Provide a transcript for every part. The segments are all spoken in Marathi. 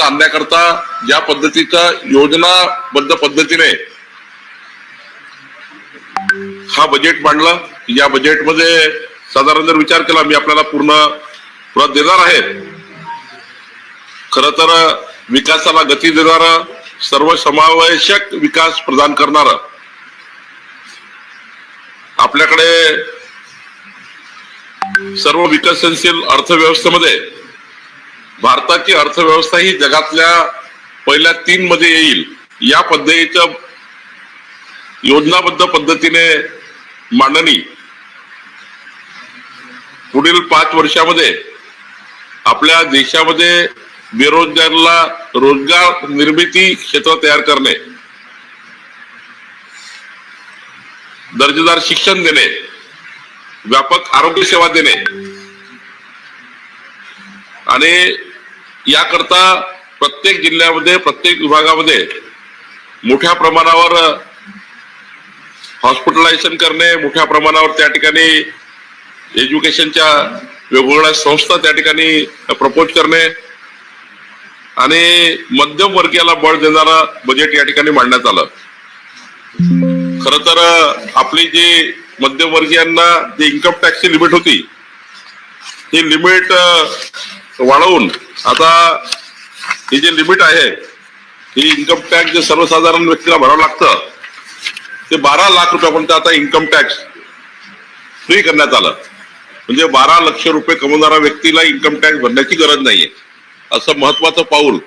पर्यंत आणण्याकरता ज्या पद्धतीचा योजनाबद्ध पद्धतीने हा बजेट मांडला. या बजेटमध्ये साधारण जर विचार केला मी आपल्याला पूर्ण प्रत देणार आहे. खर तर विकासाला गती देणार सर्व समावेशक विकास प्रदान करणार आपल्याकडे सर्व विकसनशील अर्थव्यवस्थेमध्ये भारताची अर्थव्यवस्था ही जगातल्या पहिल्या तीन मध्ये येईल. या पद्धतीच्या योजनाबद्ध पद्धतीने मांडणी पुढील पाच वर्षामध्ये आपल्या देशामध्ये बेरोजगारला रोजगार निर्मिती क्षेत्र तयार करणे दर्जेदार शिक्षण देणे व्यापक आरोग्य सेवा देणे आणि याकरता प्रत्येक जिल्ह्यामध्ये प्रत्येक विभागामध्ये मोठ्या प्रमाणावर हॉस्पिटलायझेशन करणे मोठ्या प्रमाणावर त्या ठिकाणी एज्युकेशनच्या वेगवेगळ्या संस्था त्या ठिकाणी प्रपोज करणे आणि मध्यम वर्गीयाला बळ देणारा बजेट या ठिकाणी मांडण्यात आलं. खर तर आपली जी मध्यमवर्गीयांना जी इन्कम टॅक्सची लिमिट होती ही लिमिट वाढवून आता ही जी लिमिट आहे ही इन्कम टॅक्स जे सर्वसाधारण व्यक्तीला भरावं लागतं ते बारा लाख रुपयापर्यंत आता इन्कम टॅक्स फ्री करण्यात आलं. म्हणजे बारा लक्ष रुपये कमवणाऱ्या व्यक्तीला इन्कम टॅक्स भरण्याची गरज नाहीये. असं महत्वाचं पाऊल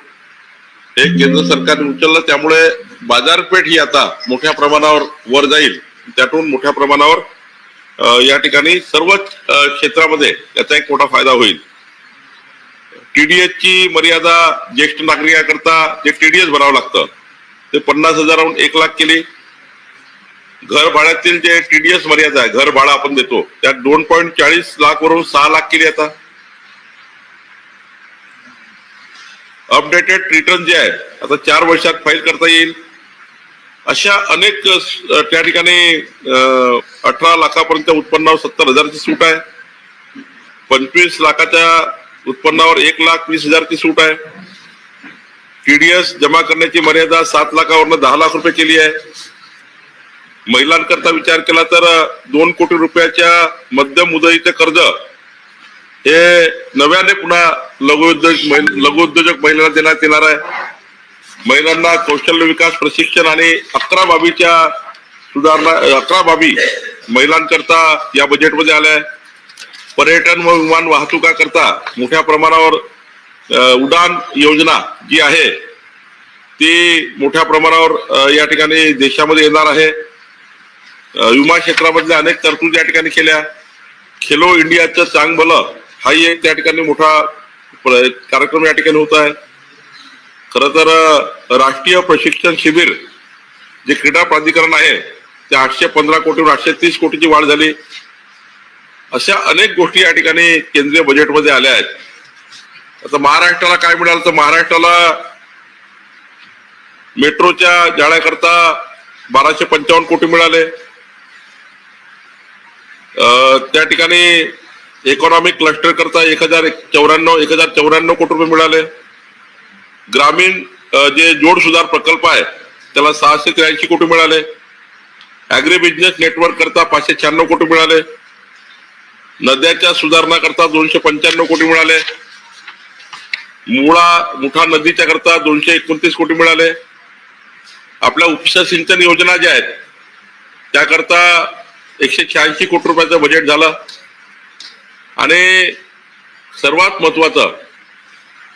हे केंद्र सरकारने उचललं त्यामुळे बाजारपेठ ही आता मोठ्या प्रमाणावर वर जाईल. त्यातून मोठ्या प्रमाणावर या ठिकाणी सर्वच क्षेत्रामध्ये याचा एक मोठा फायदा होईल. टीडीएस ची मर्यादा ज्येष्ठ नागरिकाकरता जे टीडीएस भरावं लागतं ते पन्नास हजाराहून एक लाख केली. घर भाड्यातील जे टीडीएस मर्यादा आहे घर भाडा आपण देतो त्यात दोन पॉईंट चाळीस लाख वरून सहा लाख केली आता. अपडेटेड रिटर्न जे आहे आता चार वर्षात फाईल करता येईल. अशा अनेक त्या ठिकाणी अठरा लाखापर्यंत उत्पन्नावर सत्तर हजारची सूट आहे. पंचवीस लाखाच्या उत्पन्नावर एक लाख वीस हजारची सूट आहे. टीडीएस जमा करण्याची मर्यादा सात लाखावरनं दहा लाख रुपये केली आहे. महिलांकरता विचार केला तर दोन कोटी रुपयाच्या मध्यम मुदतीचे कर्ज हे नव्याने पुन्हा लघुउद्योजक लघुउद्योजक लघु उद्योजक महिलांना देण्यात येणार आहे. महिलांना कौशल्य विकास प्रशिक्षण आणि अकरा बाबीच्या सुधारणा अकरा बाबी महिलांकरता या बजेटमध्ये आल्या आहे. पर्यटन व विमान वाहतुकाकरता मोठ्या प्रमाणावर उडान योजना जी आहे ती मोठ्या प्रमाणावर या ठिकाणी देशामध्ये येणार आहे. विमा क्षेत्रामधल्या अनेक तरतूद या ठिकाणी केल्या. खेलो इंडियाचं चांग भलं हाही एक त्या ठिकाणी मोठा प्र- कार्यक्रम या ठिकाणी होत आहे. खर तर राष्ट्रीय प्रशिक्षण शिबिर जे क्रीडा प्राधिकरण आहे ते आठशे पंधरा कोटीवर आठशे तीस कोटीची वाढ झाली. अशा अनेक गोष्टी या ठिकाणी केंद्रीय बजेटमध्ये आल्या आहेत. आता महाराष्ट्राला काय मिळालं तर महाराष्ट्राला मेट्रोच्या जाळ्याकरता बाराशे पंचावन्न कोटी मिळाले. त्या ठिकाणी इकॉनॉमिक क्लस्टर करता एक हजार चौऱ्याण्णव एक हजार चौऱ्याण्णव कोटी रुपये मिळाले. ग्रामीण जे जोड सुधार प्रकल्प आहे त्याला सहाशे त्र्याऐंशी कोटी मिळाले. अॅग्री बिझनेस नेटवर्क करता पाचशे शहाण्णव कोटी मिळाले. नद्याच्या सुधारणा करता दोनशे पंच्याण्णव कोटी मिळाले. मुळा मुठा नदीच्या करता दोनशे एकोणतीस कोटी मिळाले. आपल्या उपसा सिंचन योजना ज्या आहेत त्याकरता एकशे शहाऐंशी कोटी रुपयाचं बजेट झालं. आणि सर्वात महत्वाचं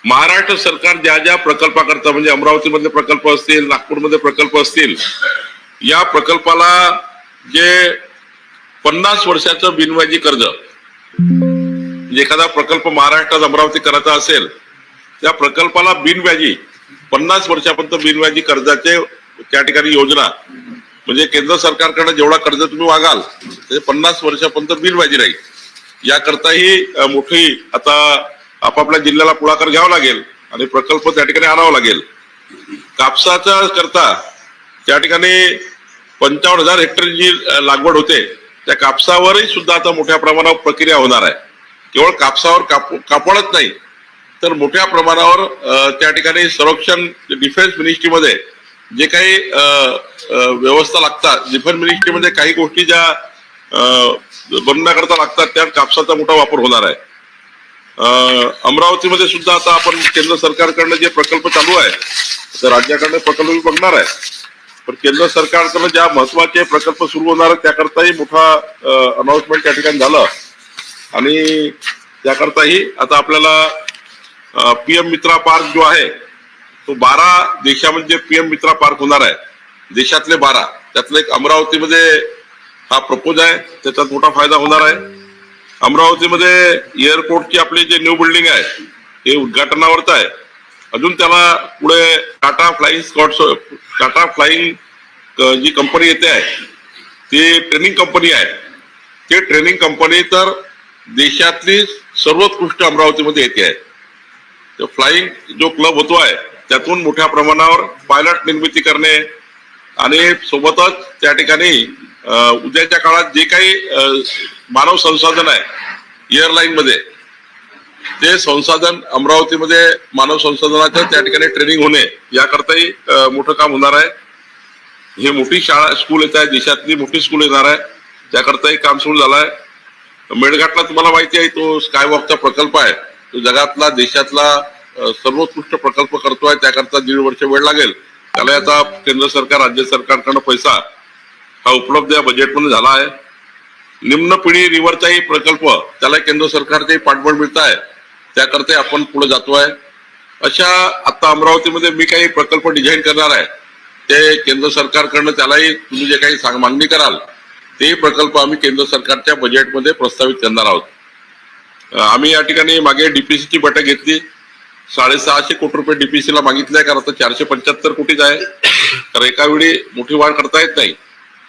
महाराष्ट्र सरकार ज्या ज्या प्रकल्पाकरता म्हणजे अमरावतीमधले प्रकल्प असतील नागपूरमध्ये प्रकल्प असतील या प्रकल्पाला जे पन्नास वर्षाचं बिनव्याजी कर्ज म्हणजे एखादा प्रकल्प महाराष्ट्रात अमरावती करायचा असेल त्या प्रकल्पाला बिनव्याजी पन्नास वर्षापर्यंत बिनव्याजी कर्जाचे त्या ठिकाणी योजना म्हणजे केंद्र सरकारकडे जेवढा कर्ज तुम्ही वागाल ते पन्नास वर्षापर्यंत बिनव्याजी राहील. याकरताही मोठी आता आपापल्या जिल्ह्याला पुढाकार घ्यावा लागेल आणि प्रकल्प त्या ठिकाणी आणावा लागेल. कापसाचा करता त्या ठिकाणी पंचावन्न हजार हेक्टर जी लागवड होते. त्या कापसावरही सुद्धा आता मोठ्या प्रमाणावर प्रक्रिया होणार आहे. केवळ कापसावर काप कापडच नाही तर मोठ्या प्रमाणावर त्या ठिकाणी संरक्षण डिफेन्स मिनिस्ट्रीमध्ये जे काही व्यवस्था लागतात डिफेन्स मिनिस्ट्रीमध्ये काही गोष्टी ज्या बनण्याकरता लागतात त्यात कापसाचा मोठा वापर होणार आहे. अमरावतीमध्ये सुद्धा आता आपण केंद्र सरकारकडनं जे प्रकल्प चालू आहे तर राज्याकडनं प्रकल्प बघणार आहे पण केंद्र सरकारकडनं ज्या महत्त्वाचे प्रकल्प सुरू होणार आहेत त्याकरताही मोठा अनाउन्समेंट त्या ठिकाणी झालं. आणि त्याकरताही आता आपल्याला पीएम मित्रा पार्क जो आहे तो बारा देशामध्ये पीएम मित्रा पार्क होणार आहे देशातले बारा त्यातलं एक अमरावतीमध्ये हा प्रपोज आहे त्याच्यात मोठा फायदा होणार आहे. अमरावतीमध्ये एअरपोर्टची आपली जे न्यू बिल्डिंग आहे हे उद्घाटनावरच आहे. अजून त्याला पुढे Tata flying scots Tata flying जी कंपनी येते आहे ती ट्रेनिंग कंपनी आहे. ते ट्रेनिंग कंपनी तर देशातली सर्वोत्कृष्ट अमरावतीमध्ये येते आहे. तर फ्लाईंग जो क्लब होतो आहे त्यातून मोठ्या प्रमाणावर पायलट निर्मिती करणे आणि सोबतच त्या ठिकाणी उद्याच्या काळात जे काही मानव संसाधन आहे एअरलाईन मध्ये ते संसाधन अमरावतीमध्ये मानव संसाधनाच्या त्या ठिकाणी ट्रेनिंग होणे याकरताही मोठं काम होणार आहे. हे मोठी शाळा स्कूल येत आहे देशातली मोठी स्कूल येणार आहे. त्याकरताही काम सुरू झालं आहे. मेळघाटला तुम्हाला माहिती आहे तो स्कायवॉकचा प्रकल्प आहे. तो जगातला देशातला सर्वोत्कृष्ट प्रकल्प करतोय. त्याकरता दीड वर्ष वेळ लागेल. त्याला याचा केंद्र सरकार राज्य सरकारकडनं पैसा हा उपलब्ध या बजेटमध्ये झाला आहे. निम्न पिढी रिव्हरचाही प्रकल्प त्याला केंद्र सरकारचेही पाठबळ मिळत आहे. त्याकरता आपण पुढे जातोय. अशा आता अमरावतीमध्ये मी काही प्रकल्प डिझाईन करणार आहे ते केंद्र सरकारकडनं त्यालाही तुम्ही जे काही सांग मागणी कराल ते प्रकल्प आम्ही केंद्र सरकारच्या बजेटमध्ये प्रस्तावित करणार आहोत. आम्ही या ठिकाणी मागे डीपीसीची बैठक घेतली. साडेसहाशे कोटी रुपये डीपीसीला मागितले कारण आता चारशे पंच्याहत्तर कोटीच आहे. तर एका वेळी मोठी वाढ करता येत नाही.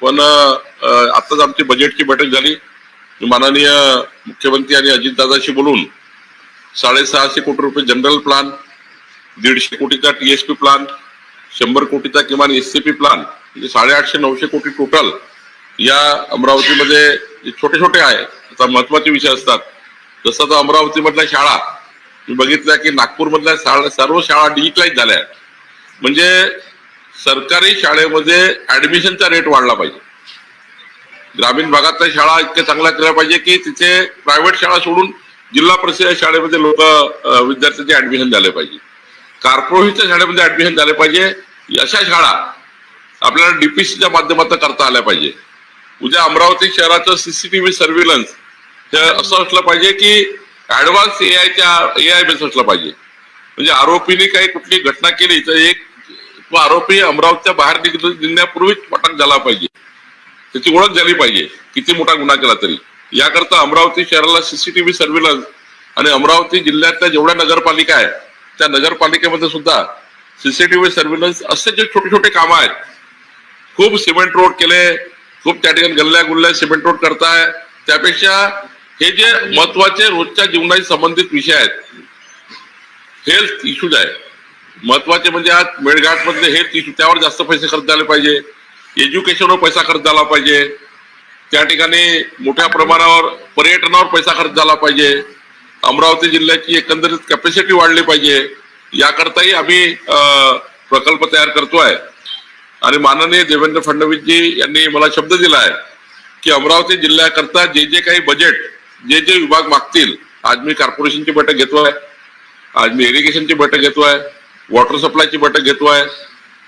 पण आताच आमची बजेटची बैठक झाली. माननीय मुख्यमंत्री आणि अजितदादाशी बोलून साडेसहाशे कोटी रुपये जनरल प्लान दीडशे कोटीचा टीएसपी प्लान शंभर कोटीचा किमान एससीपी प्लान म्हणजे साडेआठशे नऊशे कोटी टोटल या अमरावतीमध्ये जे छोटे छोटे आहे. आता महत्त्वाचे विषय असतात. जसं तर अमरावतीमधल्या शाळा मी बघितल्या की नागपूरमधल्या शाळा सर्व शाळा डिजिटलाइज झाल्या. आहेत. म्हणजे सरकारी शाळेमध्ये ऍडमिशनचा रेट वाढला पाहिजे. ग्रामीण भागातल्या शाळा इतक्या चांगल्या केल्या पाहिजे की तिथे प्रायव्हेट शाळा सोडून जिल्हा परिषद शाळेमध्ये लोक विद्यार्थ्यांचे ऍडमिशन झाले पाहिजे. कॉर्पोरेशनच्या शाळेमध्ये ऍडमिशन झाले पाहिजे. अशा शाळा आपल्याला डीपीसीच्या माध्यमातून करता आल्या पाहिजे. उद्या अमरावती शहराचं सीसीटीव्ही सर्व्हिलन्स हे असं असलं पाहिजे की ऍडव्हान्स एआयच्या एआय बेस असलं पाहिजे. म्हणजे आरोपीने काही कुठली घटना केली तर एक तो आरोपी अमरावतीच्या बाहेर निघण्यापूर्वीच अटक झाला पाहिजे. त्याची ओळख झाली पाहिजे. किती मोठा गुन्हा केला तरी. याकरता अमरावती शहराला सीसीटीव्ही सर्व्हिलन्स आणि अमरावती जिल्ह्यातल्या जेवढ्या नगरपालिका आहेत त्या नगरपालिकेमध्ये सुद्धा सीसीटीव्ही सर्व्हिलन्स असे जे छोटे छोटे कामं आहेत खूप सिमेंट रोड केले खूप त्या ठिकाणी गल्ल्या गुल्ल्या सिमेंट रोड करताय. त्यापेक्षा हे जे महत्त्वाचे रोजच्या जीवनाशी संबंधित विषय आहेत हेल्थ इश्यूज आहे महत्त्वाचे म्हणजे आज मेळघाट मधले हेल्थ इश्यू त्यावर जास्त पैसे खर्च झाले पाहिजे. एज्युकेशनवर पैसा खर्च झाला पाहिजे. त्या ठिकाणी मोठ्या प्रमाणावर पर्यटनावर पैसा खर्च झाला पाहिजे. अमरावती जिल्ह्याची एकंदरीत कॅपॅसिटी वाढली पाहिजे. याकरताही आम्ही प्रकल्प तयार करतोय. आणि माननीय देवेंद्र फडणवीसजी यांनी मला शब्द दिला आहे की अमरावती जिल्ह्याकरता जे जे काही बजेट जे जे विभाग मागतील आज मी कॉर्पोरेशनची बैठक घेतोय आज मी इरिगेशनची बैठक घेतोय वॉटर सप्लायची बैठक घेतोय.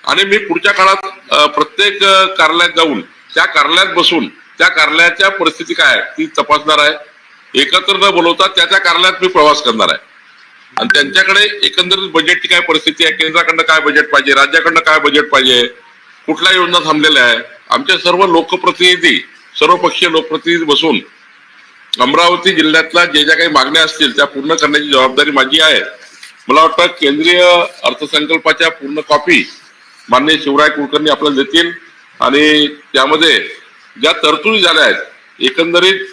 आणि मी पुढच्या काळात प्रत्येक कार्यालयात जाऊन त्या कार्यालयात बसून त्या कार्यालयाच्या परिस्थिती काय आहे ती तपासणार आहे. एकत्र न बोलवता त्या त्या कार्यालयात मी प्रवास करणार आहे. आणि त्यांच्याकडे एकंदरीत बजेटची काय परिस्थिती आहे केंद्राकडनं काय बजेट पाहिजे राज्याकडनं काय बजेट पाहिजे कुठल्या योजना थांबलेल्या आहे आमचे सर्व लोकप्रतिनिधी सर्वपक्षीय लोकप्रतिनिधी बसून अमरावती जिल्ह्यातल्या जे ज्या काही मागण्या असतील त्या पूर्ण करण्याची जबाबदारी माझी आहे. मला वाटतं केंद्रीय अर्थसंकल्पाच्या पूर्ण कॉपी माननीय शिवराय कुलकर्णी आपल्याला देतील. आणि त्यामध्ये ज्या तरतुदी झाल्या आहेत एकंदरीत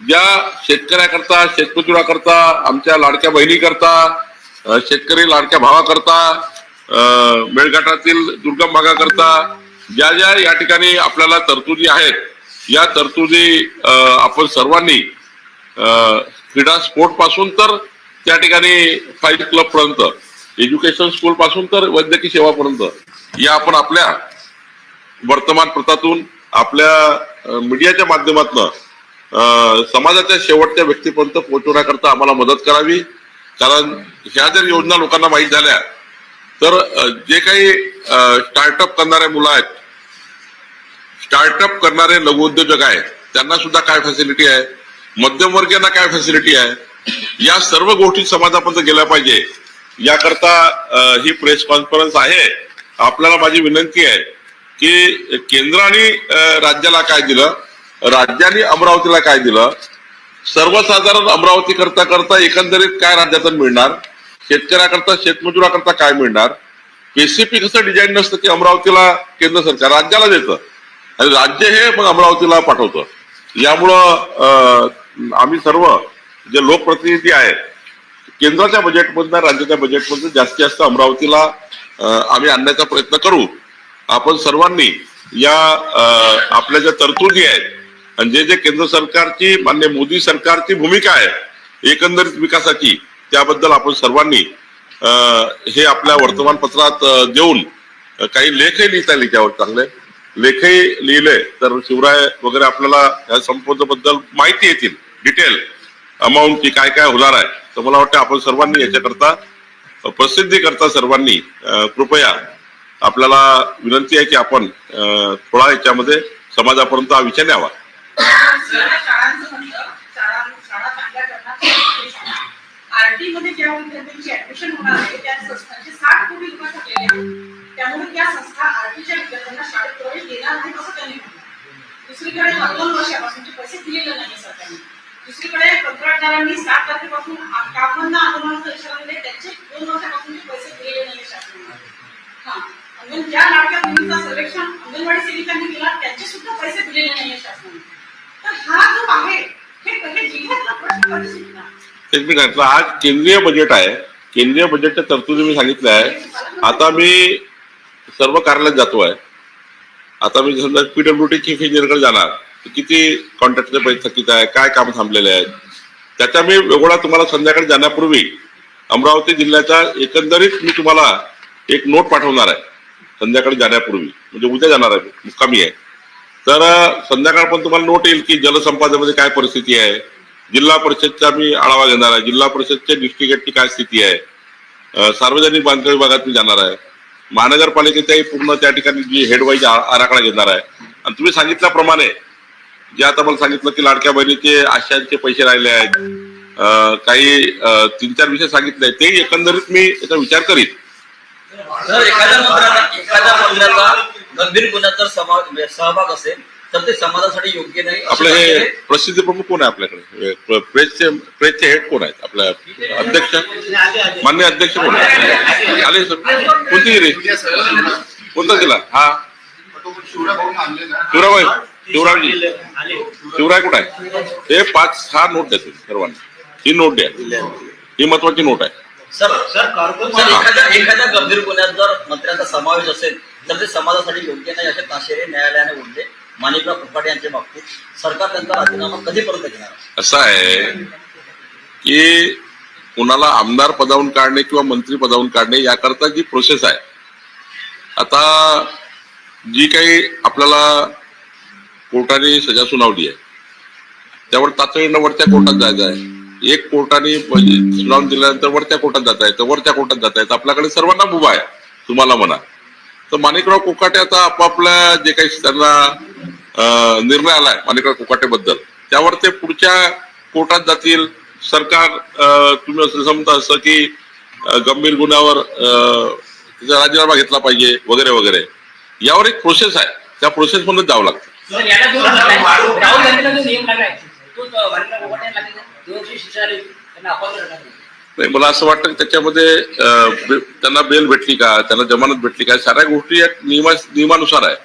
ज्या शेतकऱ्याकरता शेतमजुराकरता आमच्या लाडक्या बहिणीकरता शेतकरी लाडक्या भावाकरता मेळघाटातील दुर्गम भागाकरता ज्या ज्या या ठिकाणी आपल्याला तरतुदी आहेत या तरतुदी आपण सर्वांनी क्रीडा स्पोर्टपासून तर त्या ठिकाणी फाईव्ह क्लब पर्यंत एज्युकेशन स्कूल पासून तर वैद्यकीय सेवापर्यंत या आपण आपल्या वर्तमानपत्रातून आपल्या मीडियाच्या माध्यमातून समाजाच्या शेवटच्या व्यक्तीपर्यंत पोहोचवण्याकरता आम्हाला मदत करावी. कारण ह्या जर योजना लोकांना माहीत झाल्या तर जे काही स्टार्टअप करणारे मुलं आहेत स्टार्टअप करणारे लघुउद्योजक आहेत त्यांना सुद्धा काय फॅसिलिटी आहे? मध्यमवर्गीयांना काय फॅसिलिटी आहे? या सर्व गोष्टी समाजापर्यंत गेल्या पाहिजे. याकरता ही प्रेस कॉन्फरन्स आहे. आपल्याला माझी विनंती आहे की केंद्राने राज्याला काय दिलं? राज्याने अमरावतीला काय दिलं? सर्वसाधारण अमरावती करता करता एकंदरीत काय राज्यातून मिळणार? शेतकऱ्याकरता शेतमजुराकरता काय मिळणार? स्पेसिफिक असं डिझाईन नसतं की अमरावतीला केंद्र सरकार राज्याला देतं. आणि राज्य हे मग अमरावतीला पाठवतं. यामुळं आम्ही सर्व जे लोकप्रतिनिधी आहेत केंद्राच्या बजेटमधनं राज्याच्या बजेटमधनं जास्तीत जास्त अमरावतीला आम्ही आणण्याचा प्रयत्न करू. आपण सर्वांनी या आपल्या ज्या तरतुदी आहेत आणि जे जे केंद्र सरकारची मान्य मोदी सरकारची भूमिका आहे एकंदरीत विकासाची त्याबद्दल आपण सर्वांनी हे आपल्या वर्तमानपत्रात देऊन काही लेखही लिहिता येईल त्यावर चांगले. लेखही लिहिले तर शिवराय वगैरे आपल्याला या संपदेबद्दल माहिती येतील डिटेल अमाऊंट की काय काय होणार आहे. तर मला वाटतं आपण सर्वांनी याच्याकरता प्रसिद्धी करता सर्वांनी कृपया आपल्याला विनंती आहे की आपण थोडा याच्यामध्ये समाजापर्यंत हा विचार द्यावा त्यामुळे त्या संस्था आरटीच्या विद्यार्थ्यांना शाळेत प्रवेश देणार नाही असं त्यांनी म्हटलं. दुसरीकडे दोन पैसे दिलेले नाही सरकारने. दुसरीकडे कंत्राटदारांनी सात तारखेपासून आंदोलनाचा इशारा दिले त्यांचे दोन वर्षापासून पैसे दिलेले नाही शासनाने. हा. अजून ज्या लाडक्या मुलींचा सर्वेक्षण अंगणवाडी सेविकांनी केला त्यांचे सुद्धा पैसे दिलेले नाहीये शासनाने. तर हा जो आहे हे पहिले जिल्ह्यातला प्रश्न कधी सुटणार? मी सांगितलं हा केंद्रीय बजेट आहे. केंद्रीय बजेटच्या तरतुदी मी सांगितलं आहे आता मी सर्व कार्यालयात जातो आहे आता मी समजा पीडब्ल्यू डी चीफ इंजिनियरकडे जाणार. किती कॉन्ट्रॅक्टचे पैसे थकीत आहे काय काम थांबलेले आहेत? त्याचा मी वेगळा तुम्हाला संध्याकाळी जाण्यापूर्वी अमरावती जिल्ह्याचा एकंदरीत मी तुम्हाला एक नोट पाठवणार आहे. संध्याकाळी जाण्यापूर्वी म्हणजे उद्या जाणार आहे मुक्कामी आहे. तर संध्याकाळ पण तुम्हाला नोट येईल की जलसंपादनामध्ये काय परिस्थिती आहे. जिल्हा परिषदचा मी आढावा घेणार आहे. जिल्हा परिषदच्या डिस्ट्रिक्टची काय स्थिती आहे. सार्वजनिक बांधकाम विभागात मी जाणार आहे. महानगरपालिकेच्याही पूर्ण त्या ठिकाणी जी हेडवाईज आराखडा घेणार आहे. आणि तुम्ही सांगितल्याप्रमाणे जे आता मला सांगितलं की लाडक्या बहिणीचे आशांचे पैसे राहिले आहेत. काही तीन चार विषय सांगितले ते एकंदरीत मी याचा विचार करीत जर एखाद्या मंत्र्याचा एखाद्या मंत्र्याचा गंभीर गुन्ह्यात जर सहभाग असेल तर ते समाजासाठी योग्य नाही. आपले हे प्रसिद्धी प्रमुख कोण आहे आपल्याकडे? प्र- प्रेसचे प्रेसचे हेड कोण आहेत? आपल्या अध्यक्ष? मान्य अध्यक्ष कोण आहेत? आले सर. कोणती गिरी? कोणता जिल्हा? हा. शिवराबाई शिवरावजी शिवराय कुठं आहे? हे पाच सहा नोट द्या तुम्ही सर्वांना. ही नोट द्या. ही महत्वाची नोट आहे. सर सर सर एखाद्या एखाद्या गंभीर गुन्ह्यात जर मंत्र्यांचा समावेश असेल तर ते समाजासाठी योग्य नाही असे ताशेरे न्यायालयाने उठले माणिकराव फुफाटे यांच्या बाबतीत सरकार त्यांचा राजीनामा कधीपर्यंत घेणार असं आहे की कुणाला आमदार पदावून काढणे किंवा मंत्री पदावून काढणे याकरता जी प्रोसेस आहे. आता जी काही आपल्याला कोर्टाने सजा सुनावली आहे त्यावर तातडीनं वरच्या कोर्टात जायचं आहे. एक कोर्टाने प- सुनावून दिल्यानंतर वरच्या कोर्टात जाता येतं वरच्या कोर्टात जाता येतं. आपल्याकडे सर्वांना मुभा आहे तुम्हाला म्हणा. तर माणिकराव कोकाटे आता आपापल्या जे काही त्यांना निर्णय आलाय माणिकराव कोकाटे बद्दल त्यावर ते पुढच्या कोर्टात जातील. सरकार तुम्ही असं समजा असं की गंभीर गुन्ह्यावर अं, त्याचा राजीनामा घेतला पाहिजे वगैरे वगैरे. यावर एक प्रोसेस आहे. त्या प्रोसेस मधून जावं लागतं. त्यांना नाही. मला असं वाटतं की त्याच्यामध्ये त्यांना बेल भेटली का? त्यांना जमानत भेटली का? साऱ्या गोष्टी या नियमा नियमानुसार आहे.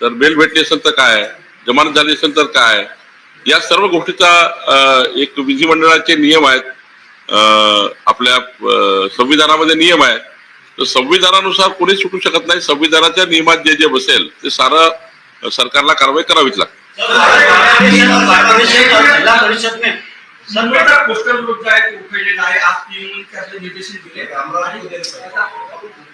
तर बेल भेटली असेल तर काय? जमानत झाली असेल तर काय? या सर्व गोष्टीचा एक विधिमंडळाचे नियम आहेत. आपल्या संविधानामध्ये नियम आहे तर संविधानानुसार कोणी सुटू शकत नाही. संविधानाच्या नियमात जे जे बसेल ते सारं सरकारला कारवाई करावीच लागते. जिला पोस्टल रोड जो आहे. तो उखडलेला आहे आज पीएम त्याचे निर्देशन दिले आणि